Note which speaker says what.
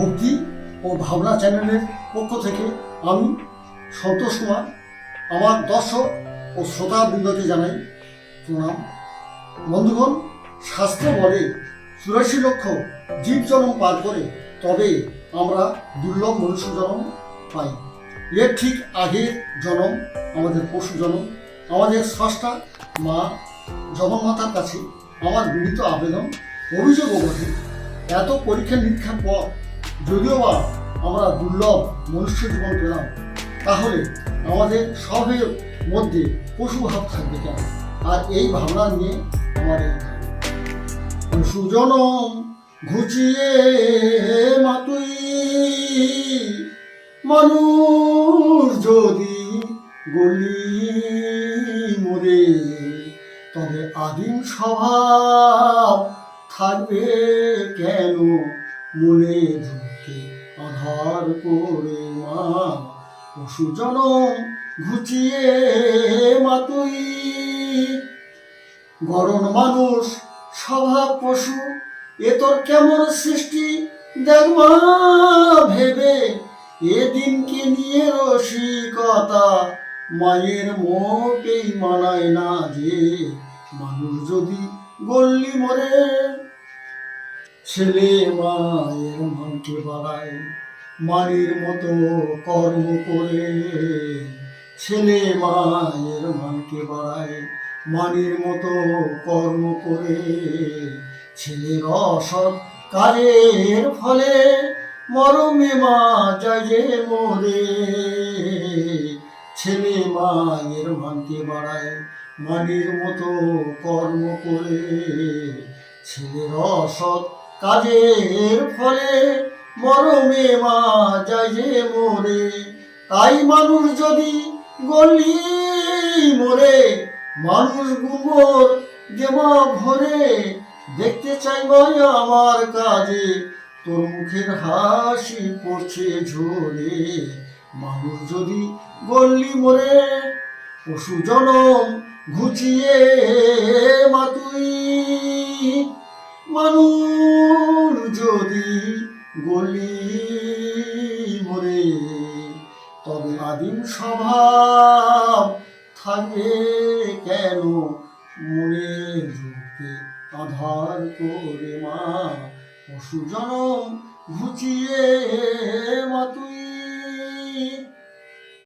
Speaker 1: ভক্তি ও ভাবনা চ্যানেলের পক্ষ থেকে আমি সন্তোষ কুমার, আমার দর্শক ও শ্রোতাবৃন্দকে জানাই প্রণাম। বন্ধুগণ, শাস্ত্র বলে চুরাশি লক্ষ জীব জন্ম পার করে তবে আমরা দুর্লভ মনুষ্য জন্ম পাই। এর ঠিক আগের জনম আমাদের পশু জন্ম, আমাদের স্রষ্টা মা জগন্মাতার কাছে আমার বিনীত আবেদন, অভিযোগ বটে এত পরীক্ষা নিরীক্ষার পর যদিও বা আমরা দুর্লভ মনুষ্য জীবন পেলাম, তাহলে আমাদের সবের মধ্যে পশু ভাব থাকবে কেন? আর এই ভাবনা নিয়ে আমাদের এই পশু জনম ঘুচিয়ে মাতুই, মানুষ যদি গলি মরে তবে আদিম স্বভাব থাকবে কেন মনে ঢুকে আধার করে মা পশু জনম ঘুচিয়ে মাতুই গরণ মানুষ, স্বভাব পশু, এ তোর কেমন সৃষ্টি? দেখমা ভেবে এদিনকে নিয়ে রসিকতা। মায়ের মোটেই মানায় না যে মানুষ যদি গল্লি মরে, ছেলে মায়ের মনকে বাড়ায়, মায়ের মতো কর্ম করে। ছেলে মায়ের মনকে বাড়ায়, মানের মতো কর্ম করে। ছেলের অসৎ কাজের ফলে মরমে মা যায় যে মরে। ছেলে মায়ের মানকে বাড়ায়, মানের মতো কর্ম করে। ছেলের অসৎ কাজের ফলে মরমে মা যায় যে মরে। তাই মানুষ যদি গলি মরে, মানুষ গুমর দেওয়া ভরে দেখতে চাই ভাই আমার কাজে, তোর মুখের হাসি পড়ছে ঝরে। মানুষ যদি গল্লি মরে, পশু জনম ঘুচিয়ে গলি মরে তবে আদিম স্বভাব থাকে কেন? মনে রূপে আধার করে মা। পশু জনম ঘুচিয়ে মাতুই